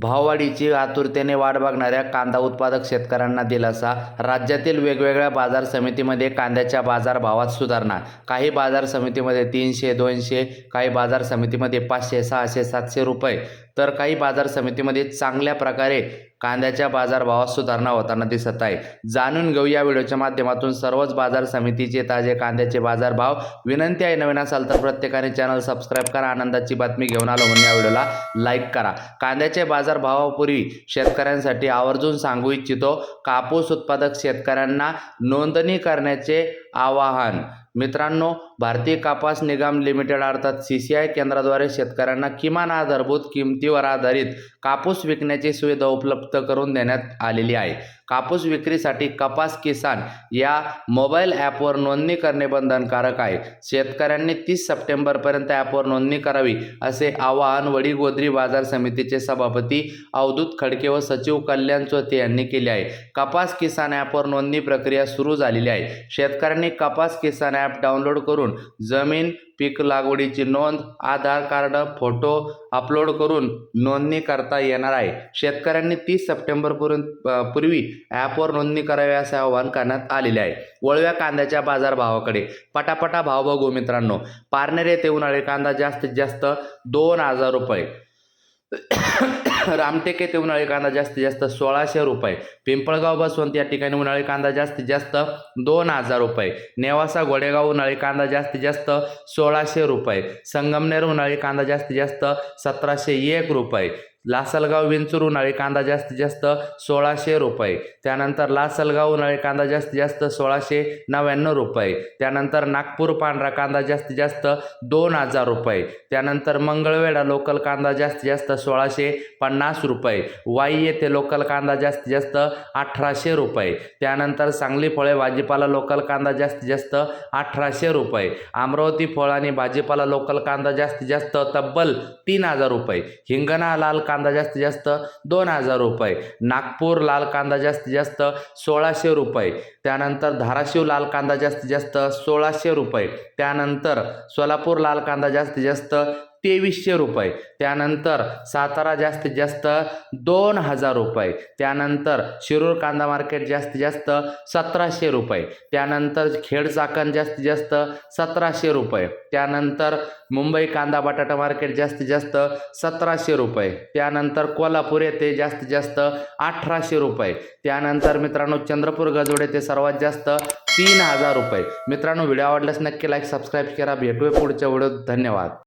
भाववाढीची आतुरतेने वाट बघणाऱ्या कांदा उत्पादक शेतकऱ्यांना दिलासा. राज्यातील वेगवेगळ्या बाजार समितीमध्ये कांद्याच्या बाजारभावात सुधारणा. काही बाजार समितीमध्ये तीनशे दोनशे काही बाजार समितीमध्ये पाचशे सहाशे सातशे रुपये. तर काही बाजार समितीमध्ये चांगल्या प्रकारे कांद्याच्या बाजारभावात सुधारणा होताना दिसत आहे. जाणून घेऊ या व्हिडिओच्या माध्यमातून सर्वच बाजार समितीचे ताजे कांद्याचे बाजारभाव. विनंती आहे नवीन असाल तर प्रत्येकाने चॅनल सबस्क्राईब करा. आनंदाची बातमी घेऊन आलो म्हणून या व्हिडिओला लाईक करा. कांद्याचे बाजारभावापूर्वी शेतकऱ्यांसाठी आवर्जून सांगू इच्छितो कापूस उत्पादक शेतकऱ्यांना नोंदणी करण्याचे आवाहन. मित्रांनो भारतीय कापास निगम लिमिटेड अर्थात सी सी आय केंद्राद्वारे शेतकऱ्यांना किमान आधारभूत किमतीवर आधारित कापूस विकण्याची सुविधा उपलब्ध करून देण्यात आलेली आहे. कापूस विक्रीसाठी कपास किसान या मोबाईल ॲपवर नोंदणी करणे बंधनकारक आहे. शेतकऱ्यांनी तीस सप्टेंबरपर्यंत ॲपवर नोंदणी करावी असे आवाहन वडीगोद्री बाजार समितीचे सभापती अवधूत खडके व सचिव कल्याण चोते यांनी केले आहे. कपास किसान ॲपवर नोंदणी प्रक्रिया सुरू झालेली आहे. शेतकऱ्यांनी कपास किसान ॲप डाउनलोड करून जमीन पीक लागवडीची नोंद आधार कार्ड फोटो अपलोड करून नोंदणी करता येणार आहे. शेतकऱ्यांनी तीस सप्टेंबरपर्यंत पूर्वी ॲपवर नोंदणी करावी असे आवाहन करण्यात आलेले आहे. वळव्या कांद्याच्या बाजारभावाकडे पटापटा भाव बघू मित्रांनो. पारनेर येथे उन्हाळी कांदा जास्तीत जास्त दोन हजार रुपये. रामटेक येथे उन्हाळी कांदा जास्तीत जास्त सोळाशे रुपये. पिंपळगाव बसवंत या ठिकाणी उन्हाळी कांदा जास्तीत जास्त दोन हजार रुपये. नेवासा गोडेगाव उन्हाळी कांदा जास्तीत जास्त सोळाशे रुपये. संगमनेर उन्हाळी कांदा जास्तीत जास्त सतराशे एक रुपये. लासलगाव विंचूर उन्हाळी कांदा जास्तीत जास्त सोळाशे रुपये. त्यानंतर लासलगाव उन्हाळी कांदा जास्तीत जास्त सोळाशे नव्याण्णव रुपये. त्यानंतर नागपूर पांढरा कांदा जास्तीत जास्त दोन हजार रुपये. त्यानंतर मंगळवेढा लोकल कांदा जास्तीत जास्त सोळाशे पन्नास रुपये. वाई येथे लोकल कांदा जास्तीत जास्त अठराशे रुपये. त्यानंतर सांगली फळे भाजीपाला लोकल कांदा जास्तीत जास्त अठराशे रुपये. अमरावती फळ आणि भाजीपाला लोकल कांदा जास्तीत जास्त तब्बल तीन हजार रुपये. हिंगणा लाल कांदा जास्तीत जास्त दोन हजार रुपये. नागपूर लाल कांदा जास्तीत जास्त सोळाशे रुपये. त्यानंतर धाराशिव लाल कांदा जास्तीत जास्त सोळाशे रुपये. त्यानंतर सोलापूर लाल कांदा जास्तीत जास्त तेवीसशे रुपये. त्यानंतर सातारा जास्तीत जास्त दोन हजार रुपये. त्यानंतर शिरूर कांदा मार्केट जास्तीत जास्त सतराशे रुपये. त्यानंतर खेड चाकण जास्तीत जास्त सतराशे रुपये. त्यानंतर मुंबई कांदा बटाटा मार्केट जास्तीत जास्त सतराशे रुपये. त्यानंतर कोल्हापूर येथे जास्तीत जास्त अठराशे रुपये. त्यानंतर मित्रांनो चंद्रपूर गजोड येथे सर्वात जास्त तीन हजार रुपये. मित्रांनो व्हिडिओ आवडल्यास नक्की लाईक सबस्क्राईब करा. भेटूया पुढच्या व्हिडिओत. धन्यवाद.